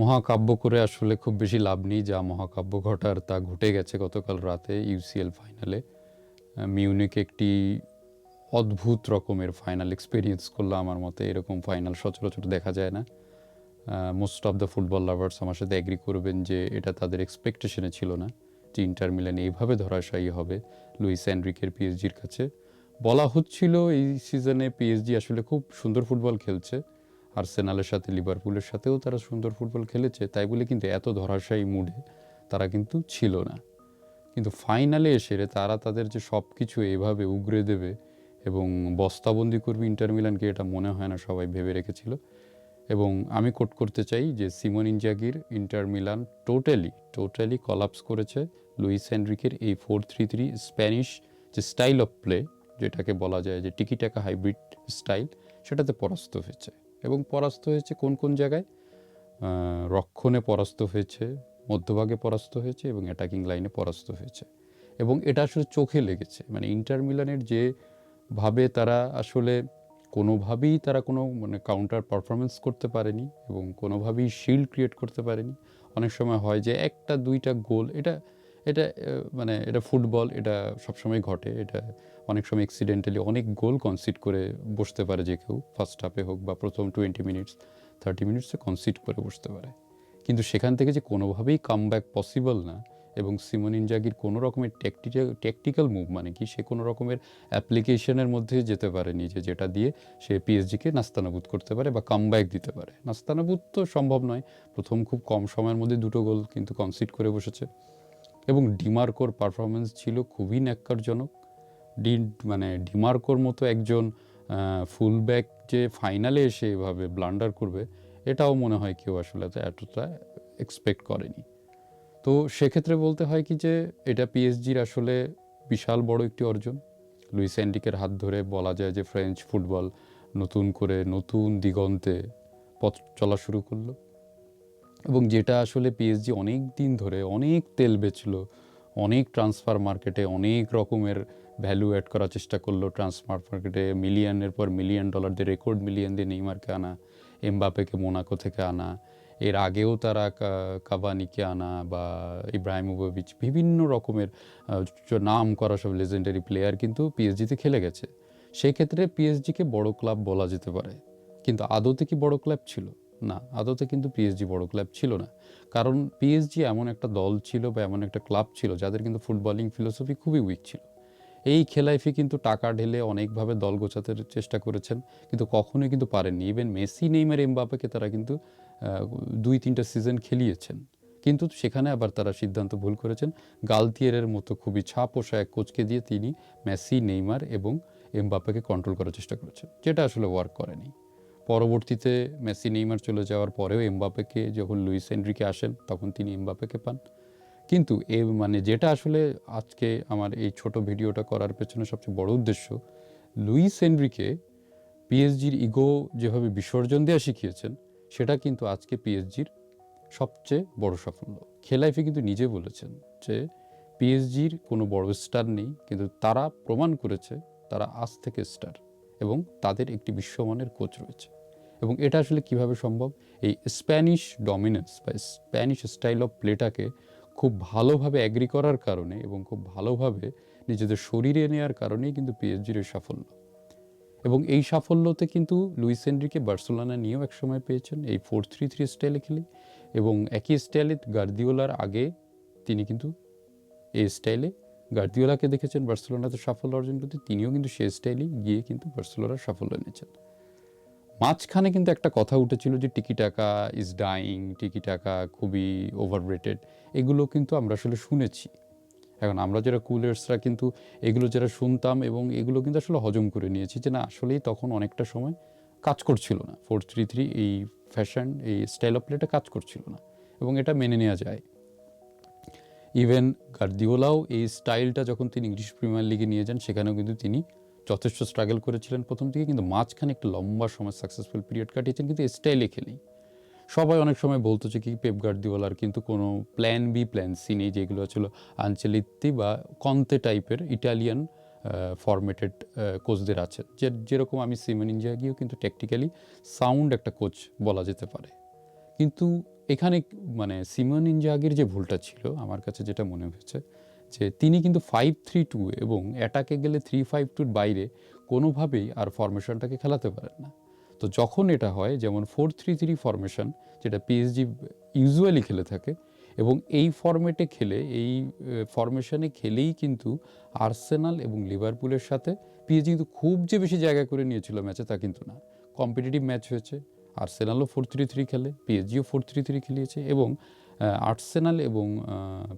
মহাকাব্য করে আসলে খুব বেশি লাভ নেই, যা মহাকাব্য ঘটার তা ঘটে গেছে গতকাল রাতে ইউসিএল ফাইনালে। মিউনিক একটি অদ্ভুত রকমের ফাইনাল এক্সপিরিয়েন্স করল আমার মতে, এরকম ফাইনাল সচরাচর দেখা যায় না। Most of the football lovers আমার সাথে অ্যাগ্রি করবেন যে এটা তাদের এক্সপেকটেশনে ছিল না যে ইন্টার মিলান এইভাবে ধরাশায়ী হবে লুইস অ্যান্ড্রিকের পিএসজির কাছে। বলা হচ্ছিল এই সিজনে পিএসজি আসলে খুব সুন্দর ফুটবল খেলছে। আর্সেনালের সাথে, লিভারপুলের সাথেও তারা সুন্দর ফুটবল খেলেছে। তাই বলে কিন্তু এত ধরাশায়ী মুডে তারা কিন্তু ছিল না। কিন্তু ফাইনালে এসে তারা তাদের যে সব কিছু এভাবে উগরে দেবে এবং বস্তাবন্দি করবে ইন্টার মিলানকে, এটা মনে হয় না সবাই ভেবে রেখেছিল। এবং আমি কোট করতে চাই যে Simone ইনজাগির Inter Milan totally totally collapse করেছে লুইস হেনরিকের এই ফোর থ্রি থ্রি স্প্যানিশ যে স্টাইল অফ প্লে, যেটাকে বলা যায় যে টিকিটাকা হাইব্রিড স্টাইল, সেটাতে পরাস্ত হয়েছে। এবং পরাস্ত হয়েছে কোন কোন জায়গায়? রক্ষণে পরাস্ত হয়েছে, মধ্যভাগে পরাস্ত হয়েছে এবং অ্যাটাকিং লাইনে পরাস্ত হয়েছে। এবং এটা আসলে চোখে লেগেছে। মানে ইন্টার মিলানের যে ভাবে তারা আসলে কোনোভাবেই তারা কোনো মানে কাউন্টার পারফরমেন্স করতে পারেনি এবং কোনোভাবেই শিল্ড ক্রিয়েট করতে পারেনি। অনেক সময় হয় যে একটা দুইটা গোল, এটা এটা মানে এটা ফুটবল, এটা সবসময় ঘটে। এটা অনেক সময় অ্যাক্সিডেন্টালি অনেক গোল কনসিড করে বসতে পারে যে কেউ ফার্স্ট হাফে হোক বা প্রথম টোয়েন্টি মিনিটস থার্টি মিনিটসে কনসিড করে বসতে পারে। কিন্তু সেখান থেকে যে কোনোভাবেই কাম ব্যাক পসিবল না এবং সিমন ইনজাগির কোনো রকমের ট্যাকটিক্যাল ট্যাকটিক্যাল মুভ মানে কি, সে কোনো রকমের অ্যাপ্লিকেশনের মধ্যে যেতে পারেনি যে যেটা দিয়ে সে পিএসজিকে নাস্তানাবুদ করতে পারে বা কাম ব্যাক দিতে পারে। নাস্তানাবুদ তো সম্ভব নয়। প্রথম খুব কম সময়ের মধ্যে দুটো গোল কিন্তু কনসিড করে বসেছে। এবং ডিমার্কোর পারফরমেন্স ছিল খুবই ন্যাক্কারজনক। ডি মানে ডিমার্কোর মতো একজন ফুলব্যাক যে ফাইনালে এসে এভাবে ব্লান্ডার করবে, এটাও মনে হয় কেউ আসলে তো এতটা এক্সপেক্ট করেনি। তো সেক্ষেত্রে বলতে হয় কি যে, এটা পিএসজির আসলে বিশাল বড় একটি অর্জন। লুইস এন্ডিকের হাত ধরে বলা যায় যে ফ্রেঞ্চ ফুটবল নতুন করে নতুন দিগন্তে পথ চলা শুরু করল। এবং যেটা আসলে পিএসজি অনেক দিন ধরে অনেক তেল বেচলো, অনেক ট্রান্সফার মার্কেটে অনেক রকমের ভ্যালু অ্যাড করার চেষ্টা করল। ট্রান্সফার মার্কেটে মিলিয়নের পর মিলিয়ন ডলার দিয়ে রেকর্ড মিলিয়ন দিয়ে নেইমারকে আনা এমবাপেকে মোনাকো থেকে আনা, এর আগেও তারা কা- কাভানিকে আনা বা ইব্রাহিমোভিচ বিভিন্ন রকমের নাম করা সব লেজেন্ডারি প্লেয়ার কিন্তু পিএসজিতে খেলে গেছে। সেই ক্ষেত্রে পিএসজিকে বড় ক্লাব বলা যেতে পারে। কিন্তু আদতে কি বড় ক্লাব ছিল? না, আদতে কিন্তু পিএসজি বড় ক্লাব ছিল না। কারণ পিএসজি এমন একটা দল ছিল বা এমন একটা ক্লাব ছিল যাদের কিন্তু ফুটবলিং ফিলোসফি খুবই উইক ছিল। এই খেলাইফে কিন্তু টাকা ঢেলে অনেকভাবে দল গোছাতে চেষ্টা করেছেন, কিন্তু কখনোই কিন্তু পারেননি। ইভেন মেসি, নেইমার এমবাপেকে তারা কিন্তু দুই তিনটা সিজন খেলিয়েছেন। কিন্তু সেখানে আবার তারা সিদ্ধান্ত ভুল করেছেন। গালতিয়েরের মতো খুবই ছাপোষা এক কোচকে দিয়ে তিনি মেসি, নেইমার এবং এমবাপেকে কন্ট্রোল করার চেষ্টা করেছেন, যেটা আসলে ওয়ার্ক করেনি। পরবর্তীতে মেসি, নেইমার চলে যাওয়ার পরেও এমবাপেকে যখন লুইস এন্ড্রিকে আসেন, তখন তিনি এমবাপেকে পান। কিন্তু এ মানে যেটা আসলে আজকে আমার এই ছোট ভিডিওটা করার পেছনে সবচেয়ে বড় উদ্দেশ্য, লুইস এন্ড্রিকে পিএসজির ইগো যেভাবে বিসর্জন দেওয়া শিখিয়েছেন, সেটা কিন্তু আজকে পিএসজির সবচেয়ে বড় সাফল্য। খেলাইফে কিন্তু নিজে বলেছেন যে পিএসজির কোনো বড় স্টার নেই, কিন্তু তারা প্রমাণ করেছে তারা আজ থেকে স্টার এবং তাদের একটি বিশ্বমানের কোচ রয়েছে। এবং এটা আসলে কীভাবে সম্ভব? এই স্প্যানিশ ডমিনেন্স বা স্প্যানিশ স্টাইল অফ প্লেটাকে খুব ভালোভাবে অ্যাগ্রি করার কারণে এবং খুব ভালোভাবে নিজেদের শরীরে নেওয়ার কারণেই কিন্তু পিএসজির সাফল্য। এবং এই সাফল্যতে কিন্তু লুইস এনরিকে বার্সেলোনা নিয়েও একসময় পেয়েছেন এই ফোর থ্রি থ্রি স্টাইলে খেলে এবং একই স্টাইলে গার্দিওলার আগে তিনি কিন্তু এই স্টাইলে গার্দিওলাকে দেখেছেন বার্সেলোনাতে সাফল্য অর্জন করতে। তিনিও কিন্তু সেই স্টাইলেই গিয়ে কিন্তু বার্সেলোনার সাফল্য এনেছেন। মাঝখানে কিন্তু একটা কথা উঠেছিল যে টিকি টাকা ইজ ডাইং টিকি টাকা খুবই ওভাররেটেড এগুলো কিন্তু আমরা আসলে শুনেছি। এখন আমরা যারা কুলার্সরা কিন্তু এগুলো যারা শুনতাম এবং এগুলো কিন্তু আসলে হজম করে নিয়েছি যে না, আসলেই তখন অনেকটা সময় কাজ করছিল না। ফোর থ্রি থ্রি এই ফ্যাশন এই স্টাইল অফ প্লেটা কাজ করছিল না এবং এটা মেনে নেওয়া যায়। ইভেন গার্দিওলাও এই স্টাইলটা যখন তিনি ইংলিশ প্রিমিয়ার লিগে নিয়ে যান, সেখানেও কিন্তু তিনি যথেষ্ট স্ট্রাগল করেছিলেন প্রথম দিকে, কিন্তু মাঝখানে একটা লম্বা সময় সাকসেসফুল পিরিয়ড কাটিয়েছেন, কিন্তু স্টাইলে খেলেই। সবাই অনেক সময় বলতো যে কি পেপ গার্দিওলার কিন্তু কোনো প্ল্যান বি প্ল্যান সি নেই, যেগুলো ছিল আঞ্চলিত্তি বা কন্তে টাইপের ইটালিয়ান ফরম্যাটেড কোচদের আছে। যে, যেরকম আমি সিমেন ইঞ্জাগিও কিন্তু টেকটিক্যালি সাউন্ড একটা কোচ বলা যেতে পারে। কিন্তু এখানে মানে সিমন ইনজাগির যে ভুলটা ছিল, আমার কাছে যেটা মনে হয়েছে যে তিনি কিন্তু ফাইভ থ্রি টু এবং অ্যাটাকে গেলে থ্রি ফাইভ টুর বাইরে কোনোভাবেই আর ফরমেশনটাকে খেলাতে পারেন না। তো যখন এটা হয়, যেমন ফোর থ্রি থ্রি ফরমেশন যেটা পিএসজি ইউজুয়ালি খেলে থাকে, এবং এই ফরম্যাটে খেলে, এই ফরমেশনে খেলেই কিন্তু আর্সেনাল এবং লিভারপুলের সাথে পিএসজি কিন্তু খুব যে বেশি জায়গা করে নিয়েছিল ম্যাচে তা কিন্তু না। কম্পিটিটিভ ম্যাচ হয়েছে আর্সেনালও ফোর থ্রি থ্রি খেলে পিএসজিও ফোর থ্রি থ্রি খেলিয়েছে, এবং আর্সেনাল এবং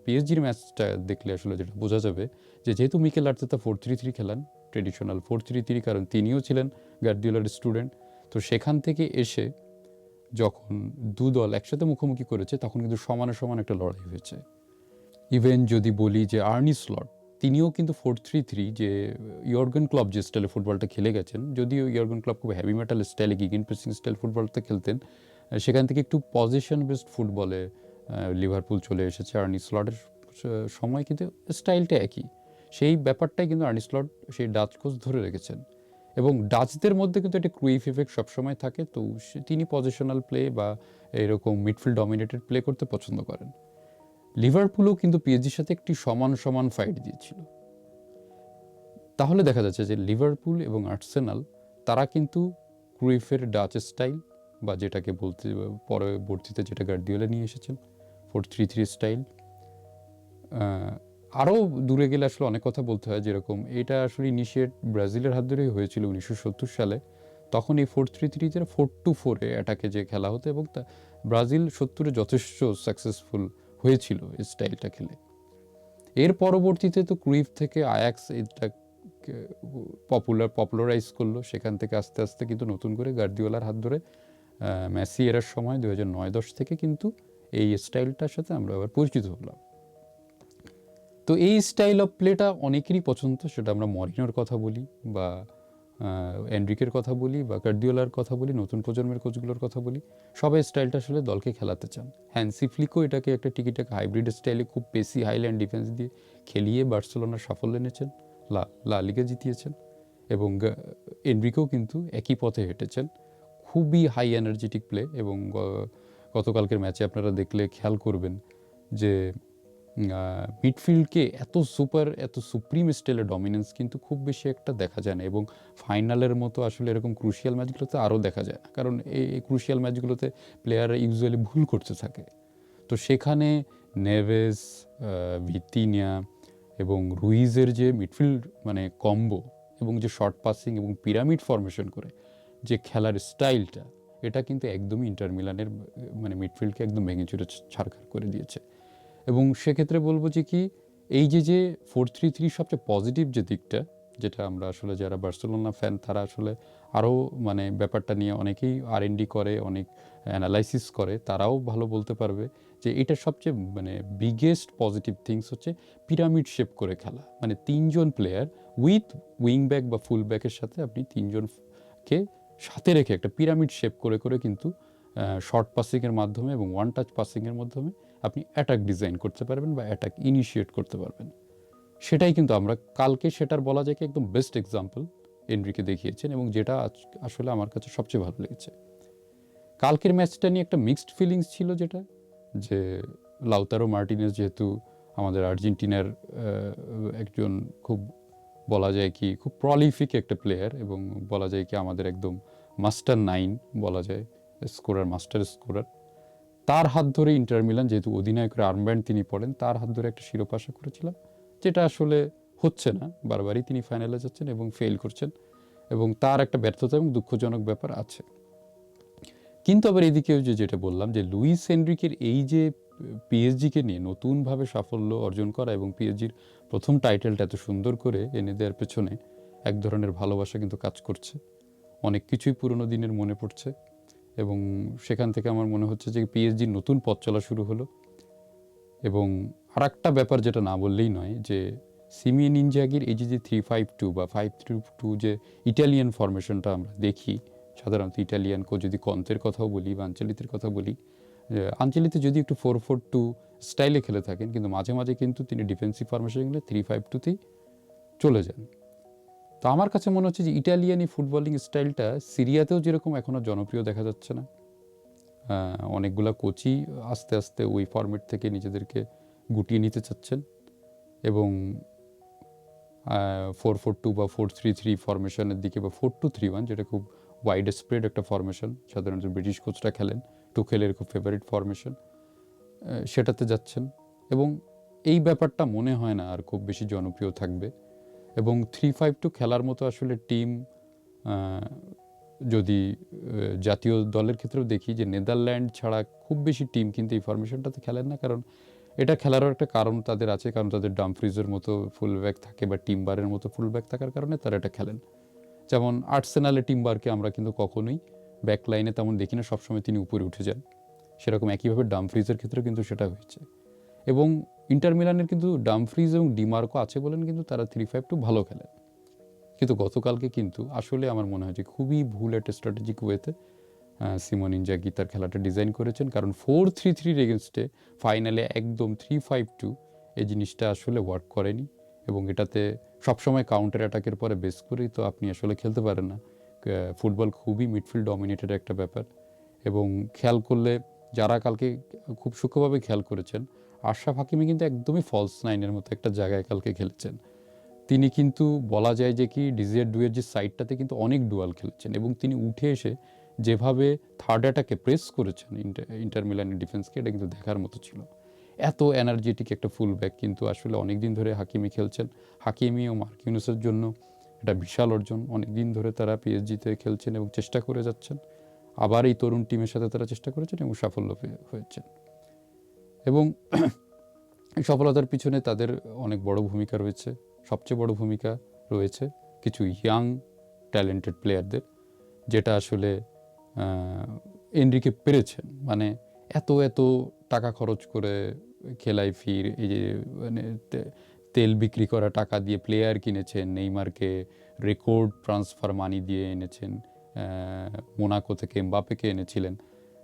পিএসজির ম্যাচটা দেখলে আসলে যেটা বোঝা যাবে যে যেহেতু Mikel Arteta four three three খেলান traditional four three three কারণ তিনিও ছিলেন গার্দিওলার স্টুডেন্ট তো সেখান থেকে এসে যখন দু দল একসাথে মুখোমুখি করেছে, তখন কিন্তু সমানে সমান একটা লড়াই হয়েছে। ইভেন যদি বলি যে আর্নি স্লট তিনিও কিন্তু ফোর থ্রি থ্রি যে ইয়র্গন ক্লাব যে স্টাইলে ফুটবলটা খেলে গেছেন, যদিও ইয়র্গন ক্লাব খুব হেভি মেটাল স্টাইলে গিগিন প্রেসিং স্টাইল ফুটবলটা খেলতেন সেখান থেকে একটু পজিশন বেসড ফুটবলে লিভারপুল চলে এসেছে আর্নি স্লটের সময় কিন্তু স্টাইলটা একই। সেই ব্যাপারটাই কিন্তু আর্নি স্লট সেই ডাচ কোচ ধরে রেখেছেন। এবং ডাচদের মধ্যে কিন্তু একটা ক্রুইফ ইফেক্ট সবসময় থাকে, তো তিনি পজিশনাল প্লে বা এরকম মিডফিল্ড ডমিনেটেড প্লে করতে পছন্দ করেন। লিভারপুলও কিন্তু পিএসজির সাথে একটি সমান সমান ফাইট দিয়েছিল। তাহলে দেখা যাচ্ছে যে লিভারপুল এবং আর্সেনাল তারা কিন্তু ক্রুইফের ডাচ স্টাইল বা যেটাকে বলতে, পরবর্তীতে যেটা গার্দিওলা নিয়ে এসেছেন ফোর থ্রি থ্রি স্টাইল। আরও দূরে গেলে আসলে অনেক কথা বলতে হয় যেরকম এটা আসলে ইনিশিয়েট ব্রাজিলের হাত ধরেই হয়েছিল উনিশশো সত্তর সালে। তখন এই ফোর থ্রি থ্রিতে, ফোর টু ফোরে অ্যাটাকে যে খেলা হতো এবং তা ব্রাজিল সত্তরে যথেষ্ট সাকসেসফুল হয়েছিল এই স্টাইলটা খেলে। এর পরবর্তীতে তো ক্রুইফ থেকে আয়াক্স এটা পপুলার পপুলারাইজ করল। সেখান থেকে আস্তে আস্তে কিন্তু নতুন করে গার্দিওলার হাত ধরে মেসি এরার সময় দু হাজার নয় দশ থেকে কিন্তু এই স্টাইলটার সাথে আমরা আবার পরিচিত হলাম। তো এই স্টাইল অফ প্লেটা অনেকেরই পছন্দ, সেটা আমরা মরিনোর কথা বলি বা এন্ড্রিকের কথা বলি বা কার্ডিওলার কথা বলি, নতুন প্রজন্মের কোচগুলোর কথা বলি। সবাই স্টাইলটা আসলে দলকে খেলাতে চান। হ্যান্সি ফ্লিকও এটাকে একটা টিকিটাকে হাইব্রিড স্টাইলে খুব বেশি হাইল্যান্ড ডিফেন্স দিয়ে খেলিয়ে বার্সেলোনার সাফল্য এনেছেন, লা লা লিগা জিতিয়েছেন এবং এনরিকেও কিন্তু একই পথে হেঁটেছেন। খুবই হাই এনার্জেটিক প্লে এবং গতকালকের ম্যাচে আপনারা দেখলে খেয়াল করবেন যে মিডফিল্ডকে এত সুপার, এত সুপ্রিম স্টাইলের ডমিনেন্স কিন্তু খুব বেশি একটা দেখা যায় না এবং ফাইনালের মতো আসলে এরকম ক্রুশিয়াল ম্যাচগুলোতে আরও দেখা যায়। না কারণ এই ক্রুশিয়াল ম্যাচগুলোতে প্লেয়াররা ইউজুয়ালি ভুল করতে থাকে। তো সেখানে নেভেস ভিতিনিয়া এবং রুইজের যে মিডফিল্ড মানে কম্বো এবং যে শর্ট পাসিং এবং পিরামিড ফরমেশন করে যে খেলার স্টাইলটা এটা কিন্তু একদমই ইন্টার মিলানের মানে মিডফিল্ডকে একদম ভেঙে চুরে ছাড়খাড় করে দিয়েছে। এবং সেক্ষেত্রে বলব যে কি, এই যে যে ফোর থ্রি থ্রি সবচেয়ে পজিটিভ যে দিকটা, যেটা আমরা আসলে যারা বার্সেলোনা ফ্যান তারা আসলে আরও মানে ব্যাপারটা নিয়ে অনেকেই আর এন ডি করে, অনেক অ্যানালাইসিস করে, তারাও ভালো বলতে পারবে যে এটা সবচেয়ে মানে বিগেস্ট পজিটিভ থিংস হচ্ছে পিরামিড শেপ করে খেলা। মানে তিনজন প্লেয়ার উইথ উইং ব্যাক বা ফুল ব্যাকের সাথে আপনি তিনজনকে সাথে রেখে একটা পিরামিড শেপ করে করে কিন্তু শর্ট পাসিংয়ের মাধ্যমে এবং ওয়ান টাচ পাসিংয়ের মাধ্যমে আপনি অ্যাটাক ডিজাইন করতে পারবেন বা অ্যাটাক ইনিশিয়েট করতে পারবেন। সেটাই কিন্তু আমরা কালকে সেটার বলা যায় কি একদম বেস্ট এক্সাম্পল এনরিকে দেখিয়েছেন এবং যেটা আসলে আমার কাছে সবচেয়ে ভালো লেগেছে। কালকের ম্যাচটা নিয়ে একটা মিক্সড ফিলিংস ছিল যেটা, যে লাউতারো মার্টিনেস যেহেতু আমাদের আর্জেন্টিনার একজন খুব বলা যায় কি খুব প্রলিফিক একটা প্লেয়ার এবং বলা যায় কি আমাদের একদম মাস্টার নাইন বলা যায় স্কোরার মাস্টার স্কোরার তার হাত ধরে ইন্টার মিলান যেহেতু অধিনায়কের আর্মব্যান্ড তিনি পড়েন, তার হাত ধরে একটা শিরোপা আশা করেছিলাম, যেটা আসলে হচ্ছে না, বারবারই তিনি ফাইনালে যাচ্ছেন এবং ফেল করছেন এবং তার একটা ব্যর্থতা এবং দুঃখজনক ব্যাপার আছে। কিন্তু আবার এদিকেও যে যেটা বললাম যে লুইস হেনরিকের এই যে পিএসজিকে নিয়ে নতুনভাবে সাফল্য অর্জন করা এবং পিএসজির প্রথম টাইটেলটা এত সুন্দর করে এনে দেওয়ার পেছনে এক ধরনের ভালোবাসা কিন্তু কাজ করছে। অনেক কিছুই পুরনো দিনের মনে পড়ছে এবং সেখান থেকে আমার মনে হচ্ছে যে পিএসজির নতুন পথ চলা শুরু হলো এবং আর একটা ব্যাপার যেটা না বললেই নয় যে সিমিয়ে নিনজাগির এই যে যে থ্রি ফাইভ টু বা ফাইভ থ্রি টু যে ইটালিয়ান ফরমেশনটা আমরা দেখি, সাধারণত ইটালিয়ান কো যদি কন্তের কথাও বলি বা আঞ্চলিতের কথা বলি আঞ্চলিতে যদি একটু ফোর ফোর টু স্টাইলে খেলে থাকেন, কিন্তু মাঝে মাঝে কিন্তু তিনি ডিফেন্সিভ ফরমেশনগুলো থ্রি ফাইভ টুতেই চলে যান। তো আমার কাছে মনে হচ্ছে যে ইটালিয়ান এই ফুটবলিং স্টাইলটা সিরিয়াতেও যেরকম এখনও জনপ্রিয় দেখা যাচ্ছে না অনেকগুলা কোচই আস্তে আস্তে ওই ফরম্যাট থেকে নিজেদেরকে গুটিয়ে নিতে চাচ্ছেন এবং ফোর ফোর টু বা ফোর থ্রি থ্রি ফরমেশনের দিকে বা ফোর টু থ্রি ওয়ান যেটা খুব ওয়াইড স্প্রেড একটা ফরমেশন সাধারণত ব্রিটিশ কোচরা খেলেন টুকেলের খুব ফেভারিট ফরমেশন সেটাতে যাচ্ছেন। এবং এই ব্যাপারটা মনে হয় না আর খুব বেশি জনপ্রিয় থাকবে। এবং থ্রি ফাইভ টু খেলার মতো আসলে টিম যদি জাতীয় দলের ক্ষেত্রেও দেখি যে নেদারল্যান্ড ছাড়া খুব বেশি টিম কিন্তু এই ফরমেশনটাতে খেলেন না। কারণ এটা খেলারও একটা কারণ তাদের আছে, কারণ তাদের ডামফ্রিজের মতো ফুল ব্যাক থাকে বা টিম্বারের মতো ফুল ব্যাক থাকার কারণে তারা এটা খেলেন। যেমন আর্সেনালে টিম্বারকে আমরা কিন্তু কখনোই ব্যাক লাইনে তেমন দেখি না, সবসময় তিনি উপরে উঠে যান। সেরকম একইভাবে ডামফ্রিজের ক্ষেত্রে কিন্তু সেটা হয়েছে। এবং ইন্টার মিলানের কিন্তু ডামফ্রিজ এবং ডিমার্কো আছে বলেন কিন্তু তারা থ্রি ফাইভ টু ভালো খেলেন। কিন্তু গতকালকে কিন্তু আসলে আমার মনে হয় যে খুবই ভুল একটা স্ট্র্যাটেজিক ওয়েতে সিমন ইনজাগি তার খেলাটা ডিজাইন করেছেন। কারণ ফোর থ্রি থ্রির এগেনস্টে ফাইনালে একদম থ্রি ফাইভ টু এই জিনিসটা আসলে ওয়ার্ক করেনি। এবং এটাতে সবসময় কাউন্টার অ্যাটাকের পরে বেস করেই তো আপনি আসলে খেলতে পারেন না। ফুটবল খুবই মিডফিল্ড ডমিনেটেড একটা ব্যাপার। এবং খেয়াল করলে যারা কালকে খুব সূক্ষ্মভাবে খেয়াল করেছেন, আশরাফ হাকিমি কিন্তু একদমই ফলস নাইনের মতো একটা জায়গায় কালকে খেলেছেন। তিনি কিন্তু বলা যায় যে কি ডিজিয়ার ডুয়ের যে সাইডটাতে কিন্তু অনেক ডুয়াল খেলেছেন এবং তিনি উঠে এসে যেভাবে থার্ড অ্যাটাকে প্রেস করেছেন ইন্টার মিলানের ডিফেন্সকে এটা কিন্তু দেখার মতো ছিল। এত এনার্জেটিক একটা ফুল ব্যাক কিন্তু আসলে অনেক দিন ধরে হাকিমি খেলছেন। হাকিমি ও মার্কিউনুসের জন্য এটা বিশাল অর্জন। অনেক দিন ধরে তারা পিএসজিতে খেলছেন এবং চেষ্টা করে যাচ্ছেন। আবার এই তরুণ টিমের সাথে তারা চেষ্টা করেছেন এবং সাফল্য হয়েছেন। এবং এই সফলতার পিছনে তাদের অনেক বড় ভূমিকা রয়েছে। সবচেয়ে বড় ভূমিকা রয়েছে কিছু ইয়াং ট্যালেন্টেড প্লেয়ারদের যেটা আসলে এনরিকে পেরেছেন। মানে এত এত টাকা খরচ করে খেলায় ফির এই যে মানে তেল বিক্রি করা টাকা দিয়ে প্লেয়ার কিনেছেন, নেইমারকে রেকর্ড ট্রান্সফার মানি দিয়ে এনেছেন মোনাকো থেকে এমবাপেকে এনেছিলেন।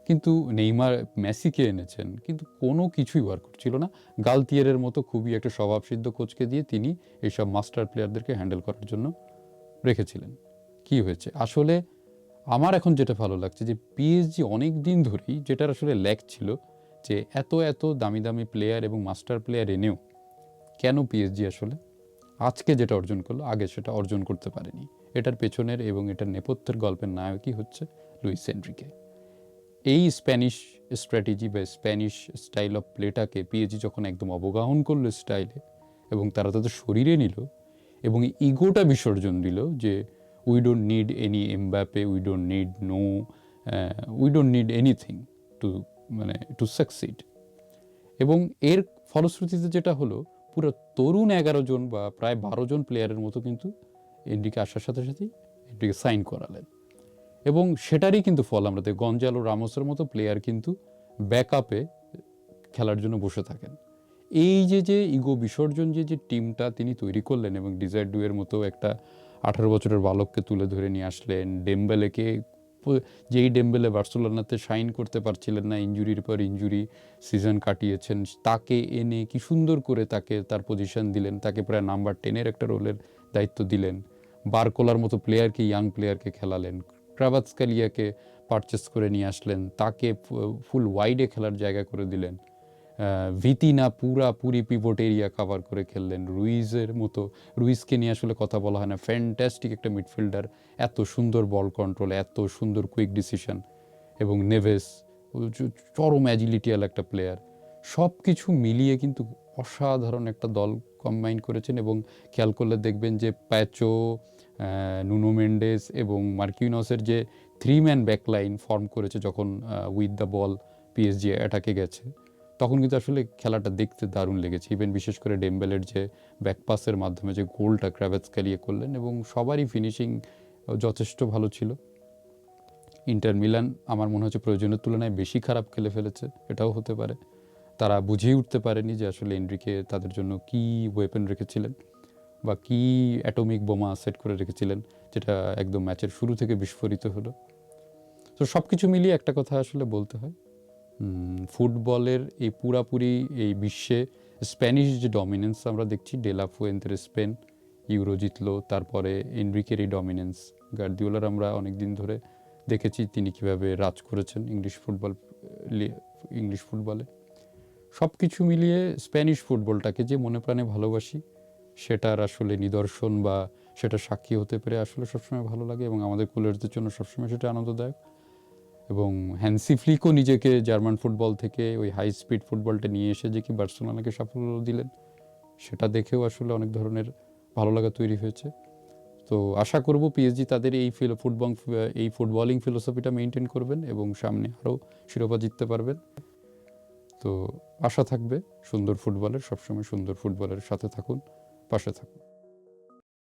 কিন্তু নেইমার মেসিকে এনেছেন, কিন্তু কোনো কিছুই ওয়ার্ক করছিল না। গালতিয়ারের মতো খুবই একটা স্বভাবসিদ্ধ কোচকে দিয়ে তিনি এইসব মাস্টার প্লেয়ারদেরকে হ্যান্ডেল করার জন্য রেখেছিলেন। কি হয়েছে? আসলে আমার এখন যেটা ভালো লাগছে যে পিএসজি অনেক দিন ধরেই, যেটার আসলে ল্যাক ছিল, যে এত এত দামি দামি প্লেয়ার এবং মাস্টার প্লেয়ার এনেও কেন পিএসজি আসলে? আজকে যেটা অর্জন করল, আগে সেটা অর্জন করতে পারেনি। এটার পেছনের এবং এটার নেপথ্যের গল্পের নায়কই হচ্ছে লুইস এনরিকে। এই স্প্যানিশ স্ট্র্যাটেজি বা স্প্যানিশ স্টাইল অফ প্লেটাকে পিএজি যখন একদম অবগাহন করল স্টাইলে এবং তারা তাদের শরীরে নিল এবং ইগোটা বিসর্জন দিল যে we don't need any Mbappe we don't need no we don't need anything to মানে টু সাকসিড এবং এর ফলশ্রুতিতে যেটা হলো পুরো তরুণ এগারো জন বা প্রায় বারো জন প্লেয়ারের মতো কিন্তু এনডিকে আসার সাথে সাথেই এনডিকে সাইন করালেন। এবং সেটারই কিন্তু ফল আমরা দেখি। গঞ্জালো রামোসের মতো প্লেয়ার কিন্তু ব্যাকআপে খেলার জন্য বসে থাকেন। এই যে যে ইগো বিসর্জন যে যে টিমটা তিনি তৈরি করলেন এবং ডিজায়ার ডুয়ের মতো একটা আঠারো বছরের বালককে তুলে ধরে নিয়ে আসলেন ডেম্বেলেকে যেই ডেম্বেলে বার্সেলোনাতে সাইন করতে পারছিলেন না, ইঞ্জুরির পর ইঞ্জুরি সিজন কাটিয়েছেন, তাকে এনে কি সুন্দর করে তাকে তার পজিশন দিলেন, তাকে প্রায় নাম্বার টেনের একটা রোলের দায়িত্ব দিলেন। বারকোলার মতো প্লেয়ারকে ইয়াং প্লেয়ারকে খেলালেন, ক্রাভাৎস্কালিয়াকে পারচেস করে নিয়ে আসলেন, তাকে ফুল ওয়াইডে খেলার জায়গা করে দিলেন। ভিতিনা পুরা পুরি পিভট এরিয়া কভার করে খেললেন রুইজের মতো। রুইজকে নিয়ে আসলে কথা বলা হয় না। ফ্যান্টাস্টিক একটা মিডফিল্ডার এত সুন্দর বল কন্ট্রোল এত সুন্দর কুইক ডিসিশন এবং নেভেস চরম অ্যাজিলিটিয়াল একটা প্লেয়ার সব কিছু মিলিয়ে কিন্তু অসাধারণ একটা দল কম্বাইন করেছেন এবং খেয়াল করলে দেখবেন যে প্যাচো নুনো মেন্ডেস এবং মার্কিউনসের যে থ্রি ম্যান ব্যাকলাইন ফর্ম করেছে যখন উইথ দ্য বল পিএসজি অ্যাটাকে গেছে। তখন কিন্তু আসলে খেলাটা দেখতে দারুণ লেগেছে। ইভেন বিশেষ করে ডেম্বেলের যে ব্যাকপাসের মাধ্যমে যে গোলটা ক্র্যাভেটস কালিয়ে করলেন এবং সবারই ফিনিশিং যথেষ্ট ভালো ছিল। ইন্টার মিলান আমার মনে হচ্ছে প্রয়োজনের তুলনায় বেশি খারাপ খেলে ফেলেছে, এটাও হতে পারে। তারা বুঝেই উঠতে পারেনি যে আসলে এনরিকে তাদের জন্য কি ওয়েপেন রেখেছিলেন বা কি অ্যাটমিক বোমা সেট করে রেখেছিলেন, যেটা একদম ম্যাচের শুরু থেকে বিস্ফোরিত হলো। তো সব কিছু মিলিয়ে একটা কথা আসলে বলতে হয় ফুটবলের এই পুরাপুরি এই বিশ্বে স্প্যানিশ যে ডমিনেন্স আমরা দেখছি ডেলা ফুয়েন্তের স্পেন, ইউরো জিতলো, তারপরে এনরিকের ডমিনেন্স গার্দিওলার আমরা অনেক দিন ধরে দেখেছি তিনি কীভাবে রাজ করেছেন ইংলিশ ফুটবল ইংলিশ ফুটবলে। সব কিছু মিলিয়ে স্প্যানিশ ফুটবলটাকে যে মনে প্রাণে ভালোবাসি, সেটার আসলে নিদর্শন বা সেটা সাক্ষী হতে পেরে আসলে সবসময় ভালো লাগে এবং আমাদের কুলারদের জন্য সবসময় সেটা আনন্দদায়ক। এবং হ্যান্সি ফ্লিকও নিজেকে জার্মান ফুটবল থেকে ওই হাই স্পিড ফুটবলটা নিয়ে এসে যে কি বার্সেলোনাকে সাফল্য দিলেন, সেটা দেখেও আসলে অনেক ধরনের ভালো লাগা তৈরি হয়েছে। তো আশা করব পিএসজি তাদের এই ফিল- ফুটবল এই ফুটবলিং ফিলোসফিটা মেনটেন করবেন এবং সামনে আরও শিরোপা জিততে পারবেন। তো আশা থাকবে সুন্দর ফুটবলের, সবসময় সুন্দর ফুটবলের সাথে থাকুন, পাশে থাকুন।